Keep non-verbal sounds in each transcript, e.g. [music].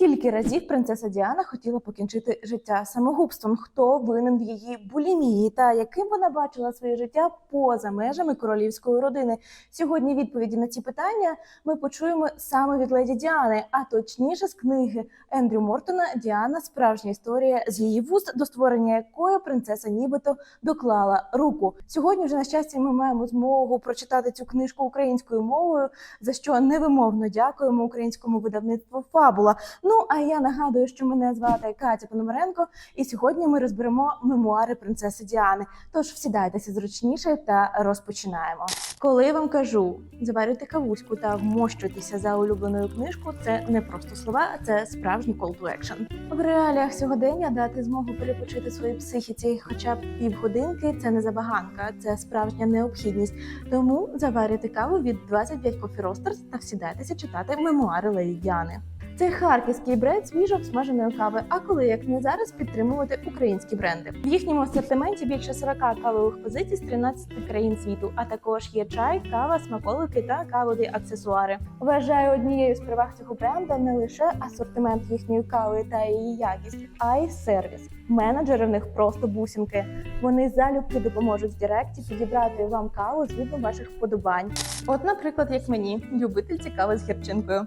Скільки разів принцеса Діана хотіла покінчити життя самогубством? Хто винен в її булімії? Та яким вона бачила своє життя поза межами королівської родини? Сьогодні відповіді на ці питання ми почуємо саме від леді Діани, а точніше з книги Ендрю Мортона Діана справжня історія з її вуст, до створення якої принцеса нібито доклала руку. Сьогодні вже на щастя ми маємо змогу прочитати цю книжку українською мовою, за що невимовно дякуємо українському видавництву Фабула. Ну а я нагадую, що мене звати Катя Пономаренко, і сьогодні ми розберемо мемуари принцеси Діани. Тож всідайтеся зручніше та розпочинаємо. Коли я вам кажу заварюйте кавуську та вмощуйтеся за улюбленою книжку, це не просто слова, це справжній call to action. В реаліях сьогодення дати змогу перепочити своїй психіці, хоча б півгодинки це не забаганка, це справжня необхідність. Тому заварюйте каву від 25 Coffee Roasters та всідайтеся читати мемуари Леді Діани. Це харківський бренд свіжо обсмаженої кави. А коли як не зараз підтримувати українські бренди в їхньому асортименті більше 40 кавових позицій з 13 країн світу. А також є чай, кава, смаколики та кавові аксесуари. Вважаю однією з переваг цього бренду не лише асортимент їхньої кави та її якість, а й сервіс. Менеджери в них просто бусинки. Вони залюбки допоможуть з Директі підібрати вам каву згідно ваших вподобань. От, наприклад, як мені, любительці кави з гірчинкою.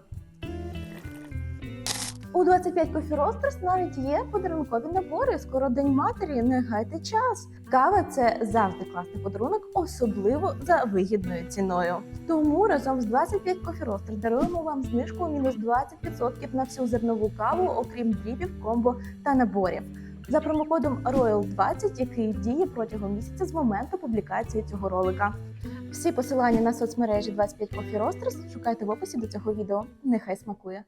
У 25 Coffee Roasters навіть є подарункові набори. Скоро день матері, не гайте час. Кава це завжди класний подарунок, особливо за вигідною ціною. Тому разом з 25 Coffee Roasters даруємо вам знижку мінус 20% на всю зернову каву, окрім дрібів, комбо та наборів. За промокодом Royal20, який діє протягом місяця з моменту публікації цього ролика. Всі посилання на соцмережі 25 Coffee Roasters шукайте в описі до цього відео. Нехай смакує.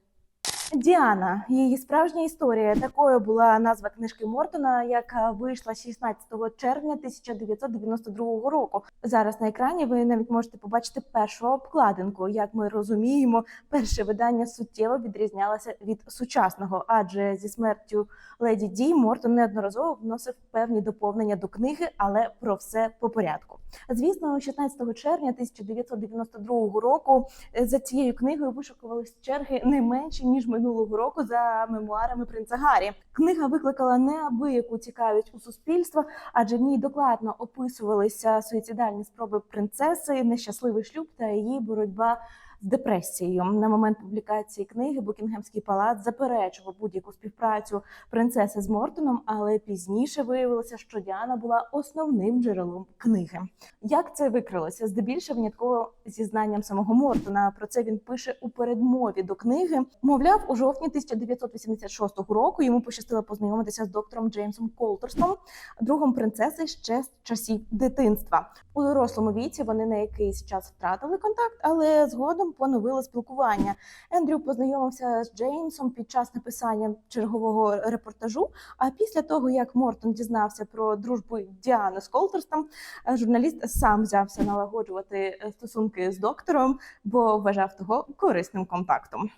Діана, її справжня історія. Такою була назва книжки Мортона, яка вийшла 16 червня 1992 року. Зараз на екрані ви навіть можете побачити першу обкладинку. Як ми розуміємо, перше видання суттєво відрізнялося від сучасного, адже зі смертю леді Ді Мортон неодноразово вносив певні доповнення до книги, але про все по порядку. Звісно, 16 червня 1992 року е, за цією книгою вишукувались черги не менші ніж минулого року за мемуарами принца Гаррі. Книга викликала неабияку цікавість у суспільства, адже в ній докладно описувалися суїцидальні спроби принцеси, нещасливий шлюб та її боротьба. З депресією на момент публікації книги Букінгемський палац заперечував будь-яку співпрацю принцеси з Мортоном, але пізніше виявилося, що Діана була основним джерелом книги. Як це викрилося? Здебільшого винятково зі знанням самого Мортона. Про це він пише у передмові до книги. Мовляв, у жовтні 1986 року йому пощастило познайомитися з доктором Джеймсом Колтерстом, другом принцеси ще з часів дитинства. У дорослому віці вони на якийсь час втратили контакт, але згодом поновили спілкування. Ендрю познайомився з Джеймсом під час написання чергового репортажу. А після того, як Мортон дізнався про дружбу Діани з Колтерстом, е, журналіст сам взявся налагоджувати е, стосунки з доктором, бо вважав того корисним контактом.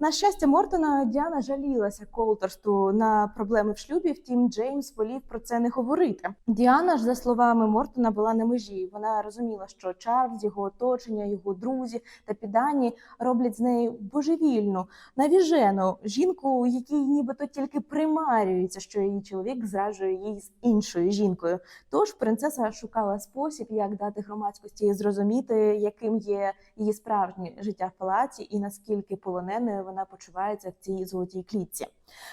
На щастя, Мортона Діана жалілася Колтерсту на проблеми в шлюбі. Втім, Джеймс волів про це не говорити. Діана ж, за словами Мортона, була на межі. Вона розуміла, що Чарльз, його оточення, його друзі та піддані роблять з нею божевільну, навіжену жінку, якій нібито тільки примарюється, що її чоловік зраджує її з іншою жінкою. Тож принцеса шукала спосіб, як дати громадськості зрозуміти, яким є її справжнє життя в палаці, і наскільки полоненою вона почувається в цій золотій клітці.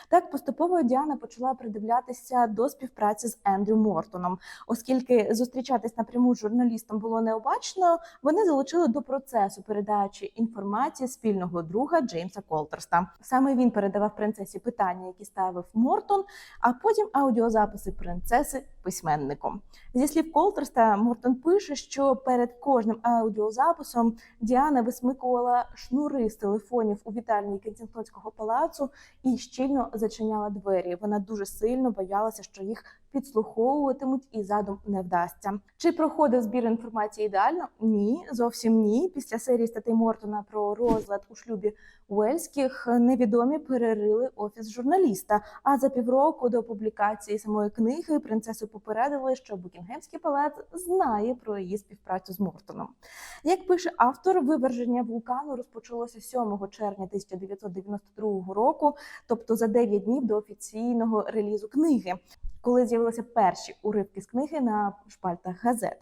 Так поступово Діана почала придивлятися до співпраці з Ендрю Мортоном, оскільки зустрічатись напряму з журналістом було необачно. Вони залучили до процесу передачі інформації спільного друга Джеймса Колтерста. Саме він передавав принцесі питання, які ставив Мортон, а потім аудіозаписи принцеси письменником. Зі слів Колтерста, Мортон пише, що перед кожним аудіозаписом Діана висмикувала шнури з телефонів у вітальні Кенсінгтонського палацу і щільно зачиняла двері. Вона дуже сильно боялася, що їх підслуховуватимуть і задум не вдасться. Чи проходив збір інформації ідеально? Ні, зовсім ні. Після серії статей Мортона про розлад у шлюбі Уельських невідомі перерили офіс журналіста. А за півроку до публікації самої книги принцесу попередили, що Букінгемський палац знає про її співпрацю з Мортоном. Як пише автор, виверження вулкану розпочалося 7 червня 1992 року, тобто за 9 днів до офіційного релізу книги, коли з'явилися перші уривки з книги на шпальтах газет.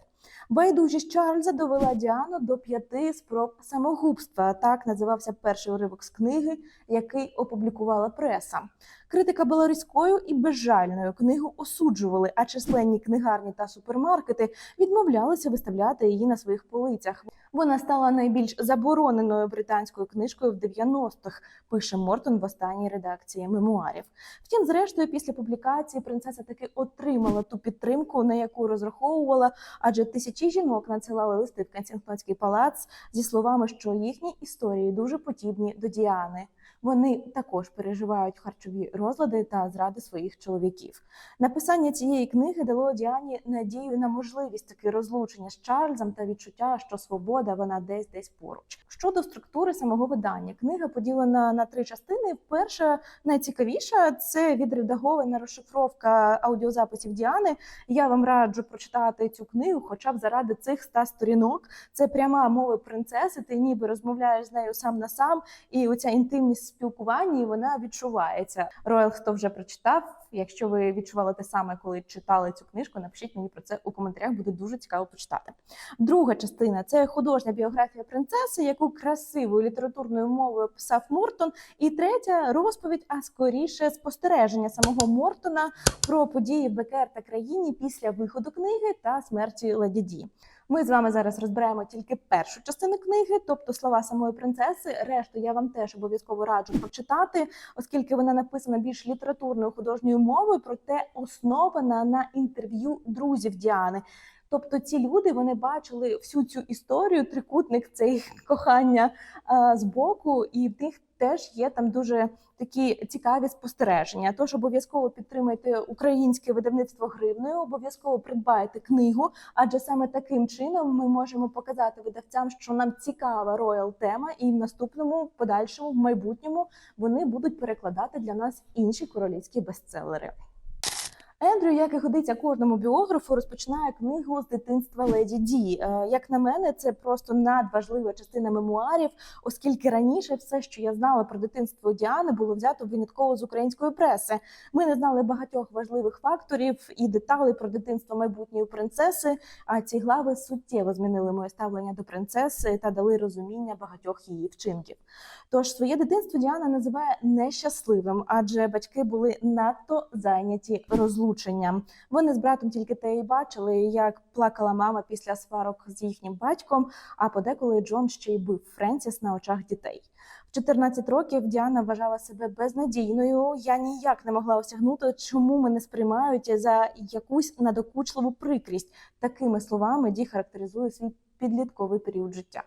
Байдужість Чарльза довела Діану до п'яти спроб самогубства. Так називався перший уривок з книги, який опублікувала преса. Критика була різкою і безжальною. Книгу осуджували, а численні книгарні та супермаркети відмовлялися виставляти її на своїх полицях. Вона стала найбільш забороненою британською книжкою в 90-х, пише Мортон в останній редакції мемуарів. Втім, зрештою, після публікації принцеса таки отримала ту підтримку, на яку розраховувала, адже тисячі жінок надсилали листи в Кенсінгтонський палац зі словами, що їхні історії дуже подібні до Діани. Вони також переживають харчові розлади та зради своїх чоловіків. Написання цієї книги дало Діані надію на можливість таки розлучення з Чарльзом та відчуття, що свобода вона десь десь поруч. Щодо структури самого видання, книга поділена на три частини. Перша найцікавіша це відредагована розшифровка аудіозаписів Діани. Я вам раджу прочитати цю книгу, хоча б заради цих ста сторінок. Це пряма мова принцеси. Ти ніби розмовляєш з нею сам на сам, і оця інтимність спілкування і вона відчувається. Роял, хто вже прочитав. Якщо ви відчували те саме, коли читали цю книжку, напишіть мені про це у коментарях. Буде дуже цікаво почитати. Друга частина це художня біографія принцеси, яку красивою літературною мовою писав Мортон. І третя розповідь, а скоріше спостереження самого Мортона про події в БКР та країні після виходу книги та смерті Леді Ді. Ми з вами зараз розбираємо тільки першу частину книги, тобто слова самої принцеси. Решту я вам теж обов'язково раджу прочитати, оскільки вона написана більш літературною художньою мовою, проте основана на інтерв'ю друзів Діани. Тобто ці люди вони бачили всю цю історію, трикутник цей [laughs] кохання з боку, і в них теж є там дуже такі цікаві спостереження. Тож обов'язково підтримайте українське видавництво гривнею, обов'язково придбайте книгу, адже саме таким чином ми можемо показати видавцям, що нам цікава роял тема, і в наступному, в подальшому, в майбутньому вони будуть перекладати для нас інші королівські бестселери. Ендрю, як і годиться кожному біографу, розпочинає книгу з дитинства леді Ді. Е, Як на мене, це просто надважлива частина мемуарів, оскільки раніше все, що я знала про дитинство Діани, було взято винятково з української преси. Ми не знали багатьох важливих факторів і деталей про дитинство майбутньої принцеси. А ці глави суттєво змінили моє ставлення до принцеси та дали розуміння багатьох її вчинків. Тож своє дитинство Діана називає нещасливим, адже батьки були надто зайняті розлученням. Вони з братом тільки те і бачили, як плакала мама після сварок з їхнім батьком. А подеколи Джон ще й бив Френсіс на очах дітей. В 14 років Діана вважала себе безнадійною. Я ніяк не могла осягнути, чому мене сприймають за якусь надокучливу прикрість. Такими словами Ді характеризує свій підлітковий період життя.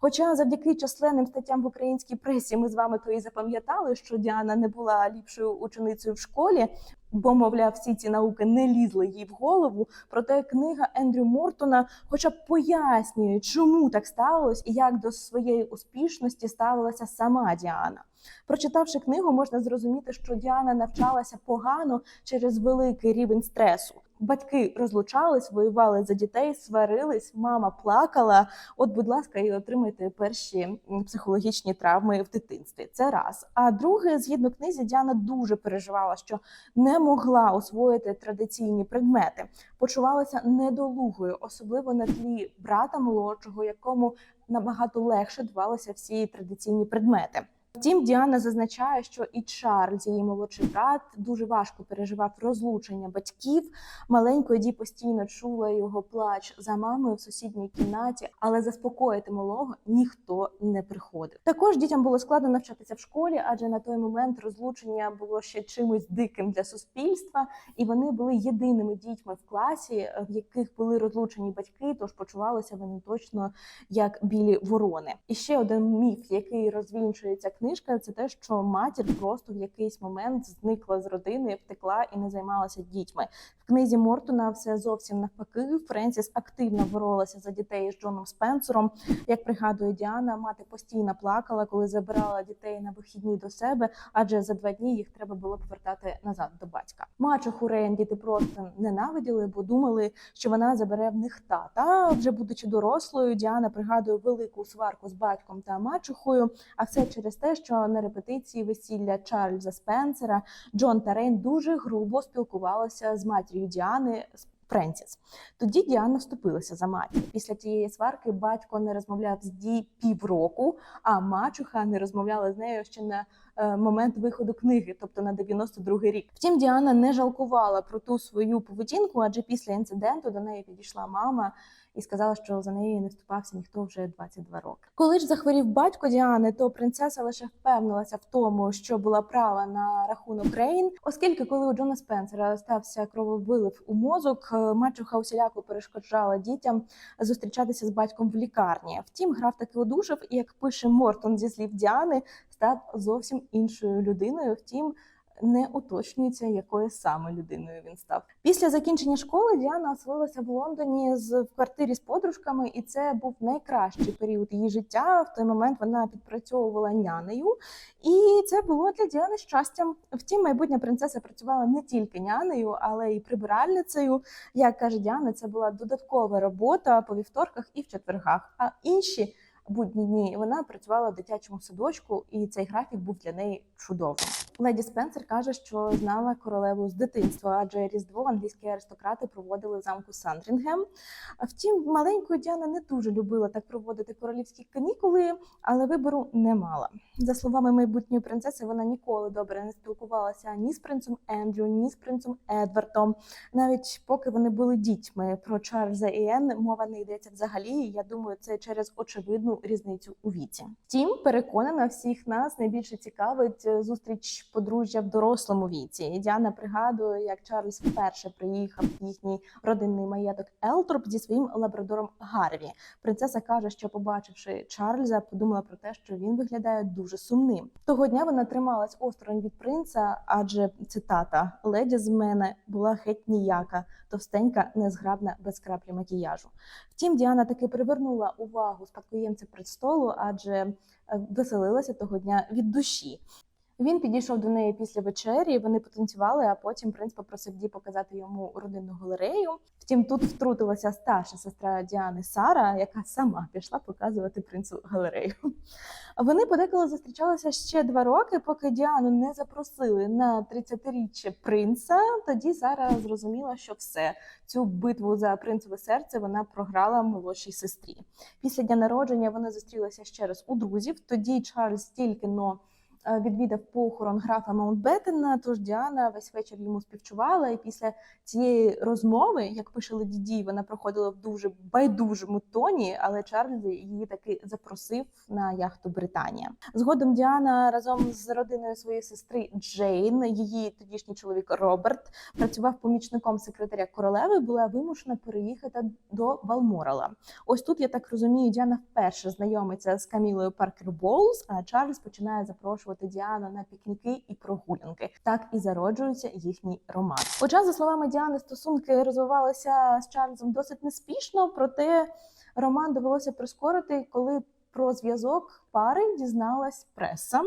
Хоча завдяки численним статтям в українській пресі ми з вами то і запам'ятали, що Діана не була ліпшою ученицею в школі, бо, мовляв, всі ці науки не лізли їй в голову. Проте книга Ендрю Мортона, хоча б пояснює, чому так сталося і як до своєї успішності ставилася сама Діана. Прочитавши книгу, можна зрозуміти, що Діана навчалася погано через великий рівень стресу. Батьки розлучались, воювали за дітей, сварились, мама плакала. От, будь ласка, і отримайте перші психологічні травми в дитинстві. Це раз. А друге, згідно книзі, Діана дуже переживала, що не могла освоїти традиційні предмети, почувалася недолугою, особливо на тлі брата молодшого, якому набагато легше давалися всі традиційні предмети. Втім, Діана зазначає, що і Чарльз, її молодший брат, дуже важко переживав розлучення батьків. Маленькою Ді постійно чула його плач за мамою в сусідній кімнаті, але заспокоїти малого ніхто не приходив. Також дітям було складно навчатися в школі, адже на той момент розлучення було ще чимось диким для суспільства, і вони були єдиними дітьми в класі, в яких були розлучені батьки, тож почувалися вони точно як білі ворони. І ще один міф, який розвінчується книжка, це те, що матір просто в якийсь момент зникла з родини, втекла і не займалася дітьми. В книзі Мортона все зовсім навпаки. Френсіс активно боролася за дітей з Джоном Спенсером. Як пригадує Діана, мати постійно плакала, коли забирала дітей на вихідні до себе, адже за два дні їх треба було повертати назад до батька. Мачуху Рейн діти просто ненавиділи, бо думали, що вона забере в них тата. Вже будучи дорослою, Діана пригадує велику сварку з батьком та мачухою. А все через те, що на репетиції весілля Чарльза Спенсера Джон та Рейн дуже грубо спілкувалися з матір'ю Діани. Френсіс. Тоді Діана вступилася за матір. Після тієї сварки батько не розмовляв з Ді півроку, а мачуха не розмовляла з нею ще на е, момент виходу книги, тобто на 92-й рік. Втім, Діана не жалкувала про ту свою поведінку, адже після інциденту до неї підійшла мама і сказала, що за нею не вступався ніхто вже 22 роки. Коли ж захворів батько Діани, то принцеса лише впевнилася в тому, що була права на рахунок Рейн, оскільки коли у Джона Спенсера стався крововилив у мозок, е, мачуха усіляко перешкоджала дітям зустрічатися з батьком в лікарні. Втім, граф таки одужав, і як пише Мортон зі слів Діани, став зовсім іншою людиною. Втім. Не уточнюється, якою саме людиною він став. Після закінчення школи Діана оселилася в Лондоні з в квартирі з подружками, і це був найкращий період її життя. В той момент вона підпрацьовувала нянею, і це було для Діани щастям. Втім, майбутня принцеса працювала не тільки нянею, але й прибиральницею. Як каже Діана, це була додаткова робота по вівторках і в четвергах. А інші будні дні вона працювала в дитячому садочку, і цей графік був для неї чудовим. Леді Спенсер каже, що знала королеву з дитинства, адже різдво англійські аристократи проводили в замку Сандрінгем. Втім, маленькою Діана не дуже любила так проводити королівські канікули, але вибору не мала. За словами майбутньої принцеси, вона ніколи добре не спілкувалася ні з принцем Ендрю, ні з принцем Едвардом. Навіть поки вони були дітьми про Чарльза і Енн, мова не йдеться взагалі. Я думаю, це через очевидну різницю у віці. Втім, переконана, всіх нас найбільше цікавить е, зустріч подружжя в дорослому віці. Діана пригадує, як Чарльз вперше приїхав в їхній родинний маєток Елтроп зі своїм лабрадором Гарві. Принцеса каже, що побачивши Чарльза, подумала про те, що він виглядає дуже сумним. Того дня вона трималась осторонь від принца, адже цитата леді з мене була геть ніяка, товстенька, незграбна, без краплі макіяжу. Втім, Діана таки привернула увагу спадкоємця престолу, адже е, веселилася того дня від душі. Він підійшов до неї після вечері. Вони потанцювали, а потім принц попросив Ді показати йому родинну галерею. Втім, тут втрутилася старша сестра Діани Сара, яка сама пішла показувати принцу галерею. Вони подеколи зустрічалися ще два роки, поки Діану не запросили на 30-річчя принца. Тоді Сара зрозуміла, що все цю битву за принцеве серце вона програла молодшій сестрі. Після дня народження вони зустрілися ще раз у друзів. Тоді Чарльз тільки но відвідав похорон графа Маунтбеттена, тож Діана весь вечір йому співчувала. І після цієї розмови, як пише Леді Ді, вона проходила в дуже байдужому тоні, але Чарльз її таки запросив на яхту Британія. Згодом Діана разом з родиною своєї сестри Джейн, її тодішній чоловік Роберт, працював помічником секретаря королеви, була вимушена переїхати до Балморала. Ось тут я так розумію, Діана вперше знайомиться з Камілою Паркер Боулз, а Чарльз починає запрошувати Діану на пікніки і прогулянки. Так і зароджується їхній роман. Хоча, за словами Діани, стосунки розвивалися з Чарльзом досить неспішно, проте роман довелося прискорити, коли про зв'язок пари дізналась преса.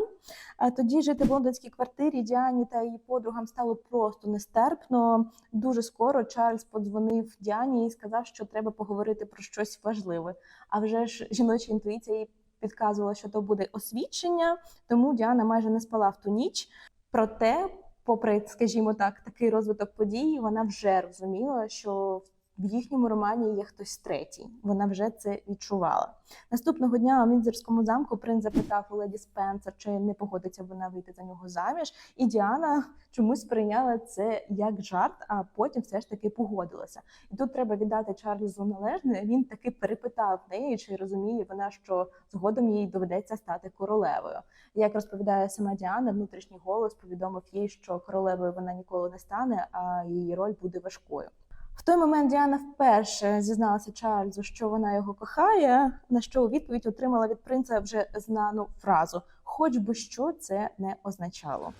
А тоді жити в лондонській квартирі Діані та її подругам стало просто нестерпно. Дуже скоро Чарльз подзвонив Діані і сказав, що треба поговорити про щось важливе. А вже ж жіноча інтуїція підказувала, що то буде освідчення, тому Діана майже не спала в ту ніч. Проте, попри, скажімо так, такий розвиток подій, вона вже розуміла, що в їхньому романі є хтось третій. Вона вже це відчувала. Наступного дня у Мінзерському замку принц запитав у леді Спенсер, чи не погодиться вона вийти за нього заміж. І Діана чомусь сприйняла це як жарт, а потім все ж таки погодилася. І тут треба віддати Чарльзу належне. Він таки перепитав неї, чи розуміє вона, що згодом їй доведеться стати королевою. Як розповідає сама Діана, внутрішній голос повідомив їй, що королевою вона ніколи не стане, а її роль буде важкою. В той момент Діана вперше зізналася Чарльзу, що вона його кохає, на що у відповідь отримала від принца вже знану фразу хоч би що це не означало.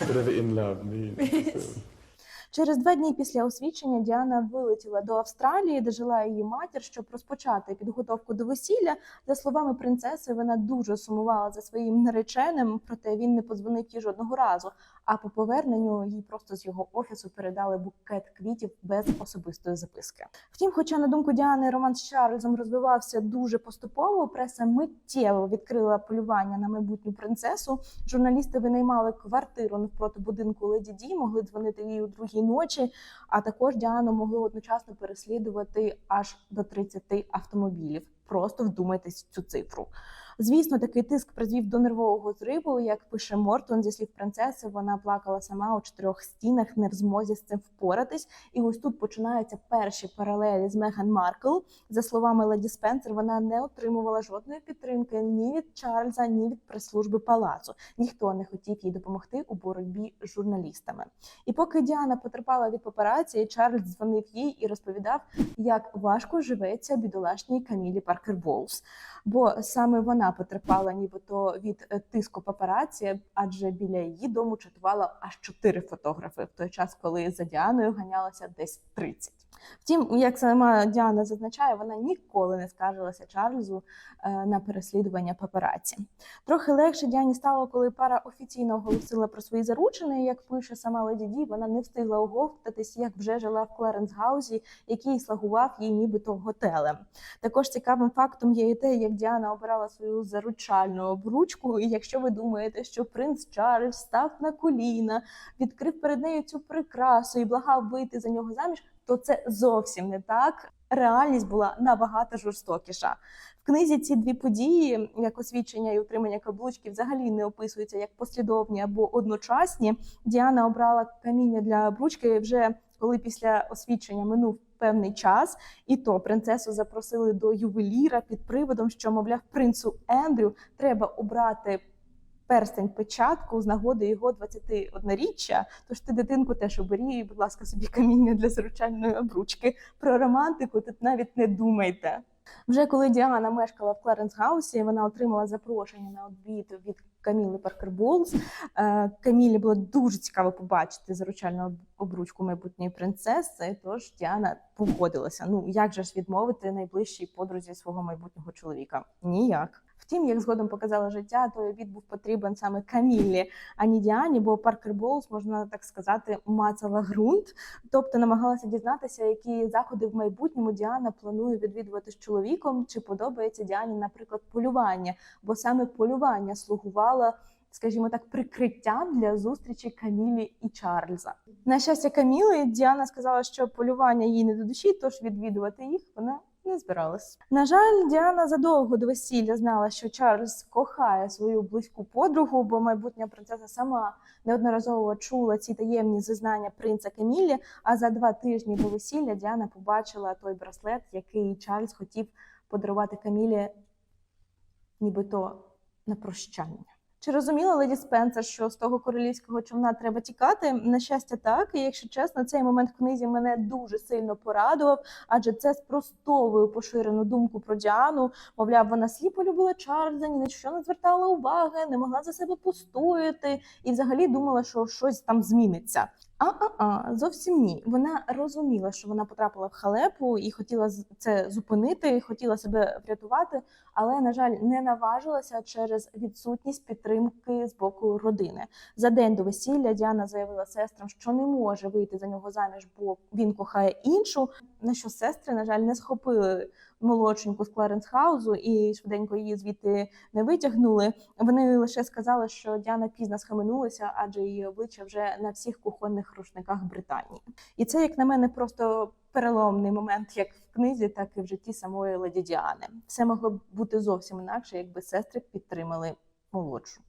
In love. Через два дні після освідчення Діана вилетіла до Австралії, де жила її матір, щоб розпочати підготовку до весілля. За словами принцеси, вона дуже сумувала за своїм нареченим, проте він не подзвонив їй жодного разу. А по поверненню їй просто з його офісу передали букет квітів без особистої записки. Втім, хоча на думку Діани роман з Чарльзом розвивався дуже поступово, преса миттєво відкрила полювання на майбутню принцесу. Журналісти винаймали квартиру навпроти будинку Леді Ді, могли дзвонити їй у другій ночі. А також Діану могли одночасно переслідувати аж до 30 автомобілів. Просто вдумайтесь в цю цифру. Звісно, такий тиск призвів до нервового зриву. Як пише Мортон, зі слів принцеси, вона плакала сама у чотирьох стінах, не в змозі з цим впоратись. І ось тут починаються перші паралелі з Меган Маркл. За словами Леді Спенсер, вона не отримувала жодної підтримки ні від Чарльза, ні від прес-служби палацу. Ніхто не хотів їй допомогти у боротьбі з журналістами. І поки Діана потерпала від папараці, Чарльз дзвонив їй і розповідав, як важко живеться бідолашній Камілі Паркер Боулс. Бо саме вона потерпала нібито від е, тиску папараці, адже біля її дому чатувала аж чотири фотографи в той час, коли за Діаною ганялося десь 30. Втім, як сама Діана зазначає, вона ніколи не скаржилася Чарльзу е, на переслідування папараці. Трохи легше Діані стало, коли пара офіційно оголосила про свої заручини. Як пише сама Леді Ді, вона не встигла оговтатись, як вже жила в Кларенс-гаузі, який слугував їй нібито готелем. Також цікавим фактом є і те, як Діана обирала свою заручальну обручку. І якщо ви думаєте, що принц Чарльз став на коліна, відкрив перед нею цю прикрасу і благав вийти за нього заміж, то це зовсім не так. Реальність була набагато жорстокіша. В книзі ці дві події, як освідчення і утримання каблучки, взагалі не описуються як послідовні або одночасні. Діана обрала каміння для обручки вже коли після освідчення минув певний час, і то принцесу запросили до ювеліра під приводом, що мовляв принцу Ендрю треба обрати. Перстень печатку з нагоди його 21-річчя. Тож ти дитинку теж обері, будь ласка, собі каміння для заручальної обручки. Про романтику тут навіть не думайте. Вже коли Діана мешкала в Кларенс-хаусі, вона отримала запрошення на обід від Каміли Паркер Болс. Е, Камілі було дуже цікаво побачити заручальну обручку майбутньої принцеси. Тож Діана погодилася. Ну як же ж відмовити найближчій подрузі свого майбутнього чоловіка? Ніяк. Втім, як згодом показало життя, той обід був потрібен саме Камілі, а не Діані, бо Паркер Болс, можна так сказати, мацала ґрунт, тобто намагалася дізнатися, які заходи в майбутньому Діана планує відвідувати з чоловіком, чи подобається Діані, наприклад, полювання, бо саме полювання слугувало. Скажімо так, прикриттям для зустрічі Камілі і Чарльза. На щастя, Каміли Діана сказала, що полювання їй не до душі, тож відвідувати їх вона не збиралась. На жаль, Діана задовго до весілля знала, що Чарльз кохає свою близьку подругу, бо майбутня принцеса сама неодноразово чула ці таємні зізнання принца Камілі. А за два тижні до весілля Діана побачила той браслет, який Чарльз хотів подарувати Камілі, нібито на прощання. Чи розуміла леді Спенсер, що з того королівського човна треба тікати? На щастя, так. І якщо чесно, цей момент в книзі мене дуже сильно порадував, адже це спростовує поширену думку про Діану. Мовляв, вона сліпо любила Чарльза, ні на що не звертала уваги, не могла за себе постояти і взагалі думала, що щось там зміниться. А-а-а, зовсім ні. Вона розуміла, що вона потрапила в халепу і хотіла це зупинити, хотіла себе врятувати, але, на жаль, не наважилася через відсутність підтримки з боку родини. За день до весілля Діана заявила сестрам, що не може вийти за нього заміж, бо він кохає іншу. На що сестри, на жаль, не схопили молодшеньку з Кларенс-хаузу і швиденько її звідти не витягнули. Вони лише сказали, що Діана пізно схаменулася, адже її обличчя вже на всіх кухонних рушниках Британії. І це, як на мене, просто переломний момент, як в книзі, так і в житті самої леді Діани. Все могло б бути зовсім інакше, якби сестри підтримали молодшу.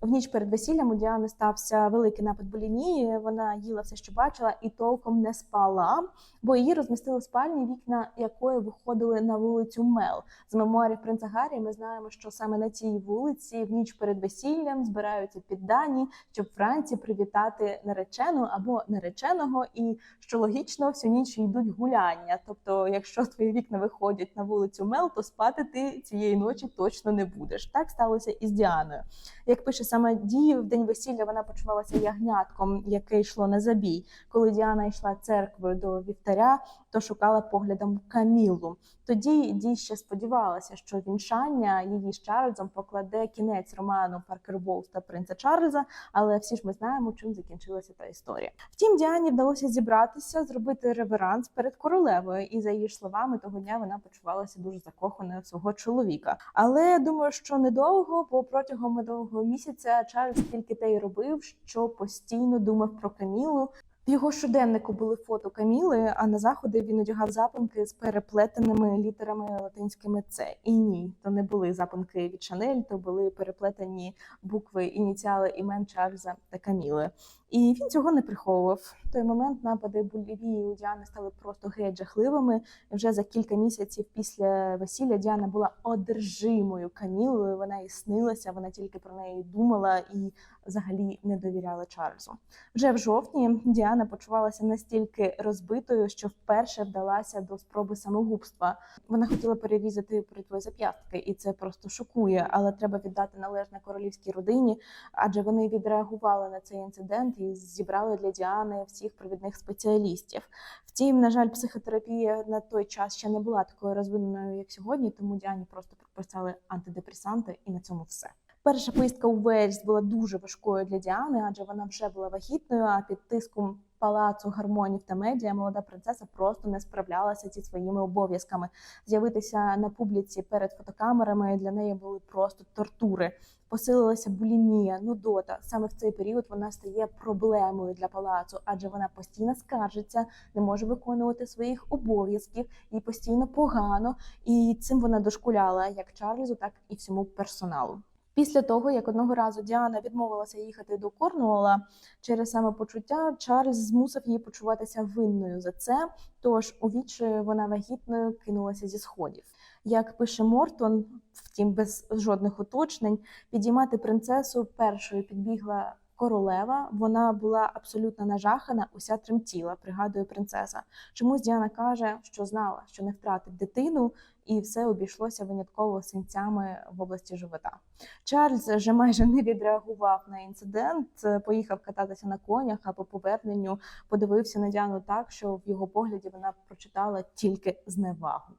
В ніч перед весіллям у Діани стався великий напад булімії. Вона їла все, що бачила, і толком не спала, бо її розмістили в спальні, вікна якої виходили на вулицю Мел. З мемуарів принца Гаррі ми знаємо, що саме на цій вулиці в ніч перед весіллям збираються піддані, щоб вранці привітати наречену або нареченого, і що логічно всю ніч йдуть гуляння. Тобто, якщо твої вікна виходять на вулицю Мел, то спати ти цієї ночі точно не будеш. Так сталося і з Діаною. Як пише саме Дії, в день весілля вона почувалася ягнятком, яке йшло на забій. Коли Діана йшла церквою до вівтаря, то шукала поглядом Камілу. Тоді Ді ще сподівалася, що вінчання її з Чарльзом покладе кінець роману Паркер Боулс та принца Чарльза, але всі ж ми знаємо, чим закінчилася та історія. Втім, Діані вдалося зібратися, зробити реверанс перед королевою, і за її словами, того дня вона почувалася дуже закоханою в свого чоловіка. Але думаю, що недовго, бо протягом медового місяця Чарльз тільки те й робив, що постійно думав про Камілу. В його щоденнику були фото Каміли, а на заходи він одягав запинки з переплетеними літерами латинськими С. І ні, то не були запинки від Шанель, то були переплетені букви ініціали імен Чарльза та Каміли. І він цього не приховував. В той момент напади булівії у Діани стали просто геть жахливими. Вже за кілька місяців після весілля Діана була одержимою Камілою. Вона і снилася, вона тільки про неї думала і взагалі не довіряла Чарльзу. Вже в жовтні Діана почувалася настільки розбитою, що вперше вдалася до спроби самогубства. Вона хотіла перерізати притвої зап'ястки, і це просто шокує. Але треба віддати належне королівській родині, адже вони відреагували на цей інцидент і зібрали для Діани всіх провідних спеціалістів. Втім, на жаль, психотерапія на той час ще не була такою розвиненою, як сьогодні, тому Діані просто прописали антидепресанти, і на цьому все. Перша поїздка у Вельс була дуже важкою для Діани, адже вона вже була вагітною. А під тиском палацу гармонів та медіа молода принцеса просто не справлялася зі своїми обов'язками. З'явитися на публіці перед фотокамерами для неї були просто тортури. Посилилася булімія, нудота. Саме в цей період вона стає проблемою для палацу, адже вона постійно скаржиться, не може виконувати своїх обов'язків, їй постійно погано, і цим вона дошкуляла як Чарльзу, так і всьому персоналу. Після того, як одного разу Діана відмовилася їхати до Корнуола через самопочуття, Чарльз змусив її почуватися винною за це. Тож у вічі вона вагітною кинулася зі сходів. Як пише Мортон, втім без жодних уточнень, підіймати принцесу першою підбігла королева. Вона була абсолютно нажахана, уся тремтіла, пригадує принцеса. Чомусь Діана каже, що знала, що не втратить дитину, і все обійшлося винятково синцями в області живота. Чарльз вже майже не відреагував на інцидент, поїхав кататися на конях, а по поверненню подивився на Діану так, що в його погляді вона прочитала тільки зневагу.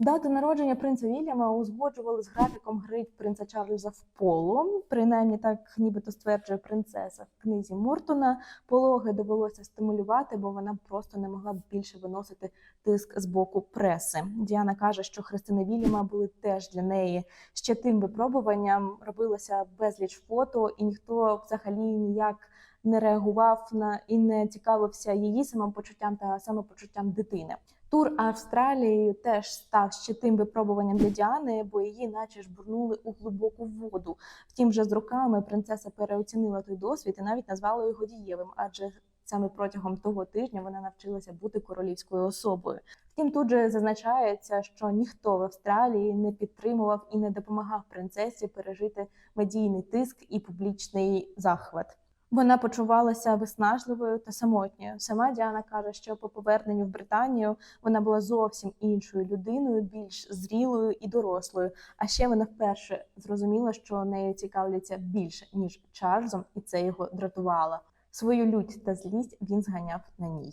Дату народження принца Вільяма узгоджували з графіком гри принца Чарльза в поло. Принаймні так, нібито стверджує принцеса в книзі Мортона. Пологи довелося стимулювати, бо вона просто не могла б більше виносити тиск з боку преси. Діана каже, що хрестини Вільяма були теж для неї ще тим випробуванням. Робилося безліч фото, і ніхто взагалі ніяк не реагував на і не цікавився її самопочуттям та самопочуттям дитини. Тур Австралією теж став ще тим випробуванням для Діани, бо її, наче ж, бурнули у глибоку воду. Втім, вже з роками принцеса переоцінила той досвід і навіть назвала його дієвим, адже саме протягом того тижня вона навчилася бути королівською особою. Втім, тут же зазначається, що ніхто в Австралії не підтримував і не допомагав принцесі пережити медійний тиск і публічний захват. Вона почувалася виснажливою та самотньою. Сама Діана каже, що по поверненню в Британію вона була зовсім іншою людиною, більш зрілою і дорослою. А ще вона вперше зрозуміла, що нею цікавляться більше ніж Чарльзом, і це його дратувало. Свою лють та злість він зганяв на ній.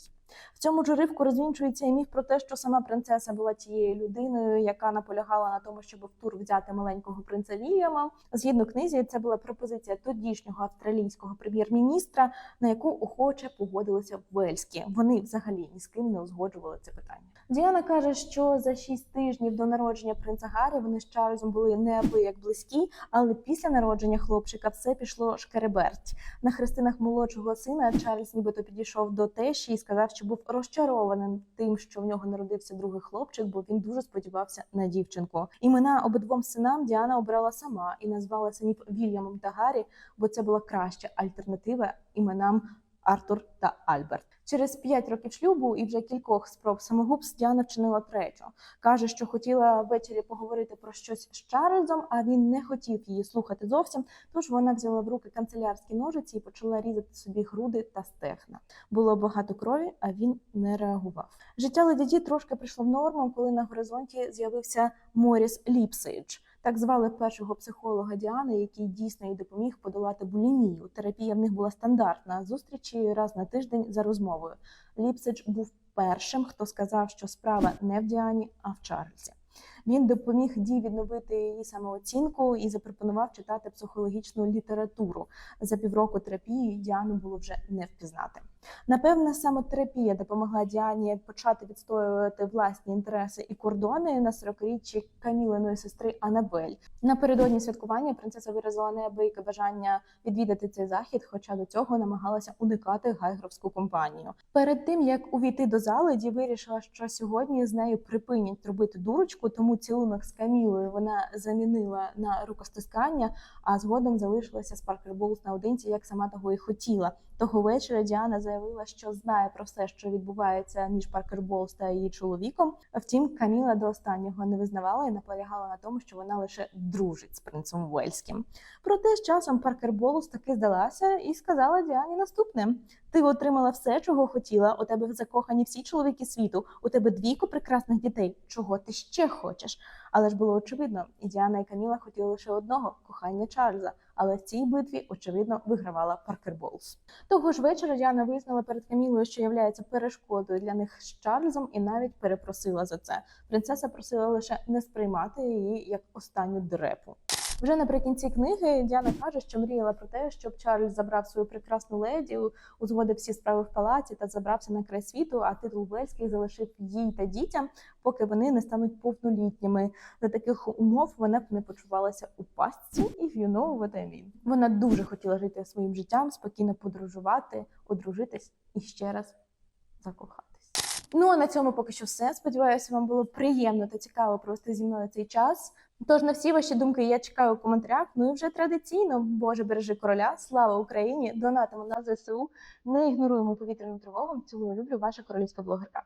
В цьому ж уривку розвінчується і міф про те, що сама принцеса була тією людиною, яка наполягала на тому, щоб в тур взяти маленького принца Вільяма. Згідно книзі, це була пропозиція тодішнього австралійського прем'єр-міністра, на яку охоче погодилися Вельські. Вони взагалі ні з ким не узгоджували це питання. Діана каже, що за шість тижнів до народження принца Гаррі вони з Чарльзом були неабияк близькі, але після народження хлопчика все пішло шкереберть. На хрестинах молодшого сина, Чарльз нібито підійшов до тещі і сказав, що був розчарований тим, що в нього народився другий хлопчик, бо він дуже сподівався на дівчинку. Імена обидвом синам Діана обрала сама і назвала синів Вільямом та Гаррі, бо це була краща альтернатива іменам Артур та Альберт. Через п'ять років шлюбу і вже кількох спроб самогубств Діана вчинила третю. Каже, що хотіла ввечері поговорити про щось з Чарльзом, а він не хотів її слухати зовсім. Тож вона взяла в руки канцелярські ножиці і почала різати собі груди та стегна. Було багато крові, а він не реагував. Життя леді Ді трошки прийшло в норму, коли на горизонті з'явився Моріс Ліпсейдж. Так звали першого психолога Діани, який дійсно їй допоміг подолати булімію. Терапія в них була стандартна зустрічі раз на тиждень за розмовою. Ліпсич був першим, хто сказав, що справа не в Діані, а в Чарльзі. Він допоміг Ді відновити її самооцінку і запропонував читати психологічну літературу. За півроку терапії Діану було вже не впізнати. Напевне, саме терапія допомогла Діані почати відстоювати власні інтереси і кордони на 40-річчі Камілиної сестри Анабель. Напередодні святкування принцеса виразила неабияке бажання відвідати цей захід, хоча до цього намагалася уникати гайгровську компанію. Перед тим як увійти до зали, Ді вирішила, що сьогодні з нею припинять робити дурочку, тому цілунок з Камілою вона замінила на рукостискання, а згодом залишилася з Паркер наодинці, як сама того і хотіла. Того вечора Діана заявила, що знає про все, що відбувається між Паркер Боулс та її чоловіком. Втім, Каміла до останнього не визнавала і наполягала на тому, що вона лише дружить з принцем Уельським. Проте з часом Паркер Боулс таки здалася і сказала Діані наступне: ти отримала все, чого хотіла. У тебе закохані всі чоловіки світу. У тебе двійко прекрасних дітей. Чого ти ще хочеш? Але ж було очевидно, і Діана і Каміла хотіли лише одного кохання Чарльза. Але в цій битві очевидно вигравала Паркер Болс. Того ж вечора Діана визнала перед Камілою, що являється перешкодою для них з Чарльзом, і навіть перепросила за це. Принцеса просила лише не сприймати її як останню дрепу. Вже наприкінці книги Діана каже, що мріяла про те, щоб Чарльз забрав свою прекрасну леді, узгодив всі справи в палаці та забрався на край світу, а титул Вельський залишив їй та дітям, поки вони не стануть повнолітніми. За таких умов вона б не почувалася у пастці, і you know what. Вона дуже хотіла жити своїм життям, спокійно подорожувати, одружитись і ще раз закохатись. Ну а на цьому поки що все. Сподіваюся, вам було приємно та цікаво провести зі мною цей час. Тож на всі ваші думки я чекаю у коментарях. Ну і вже традиційно, Боже бережи короля, слава Україні! Донатимо на ЗСУ. Не ігноруємо повітряну тривогу. Цілую люблю, ваша королівська блогерка.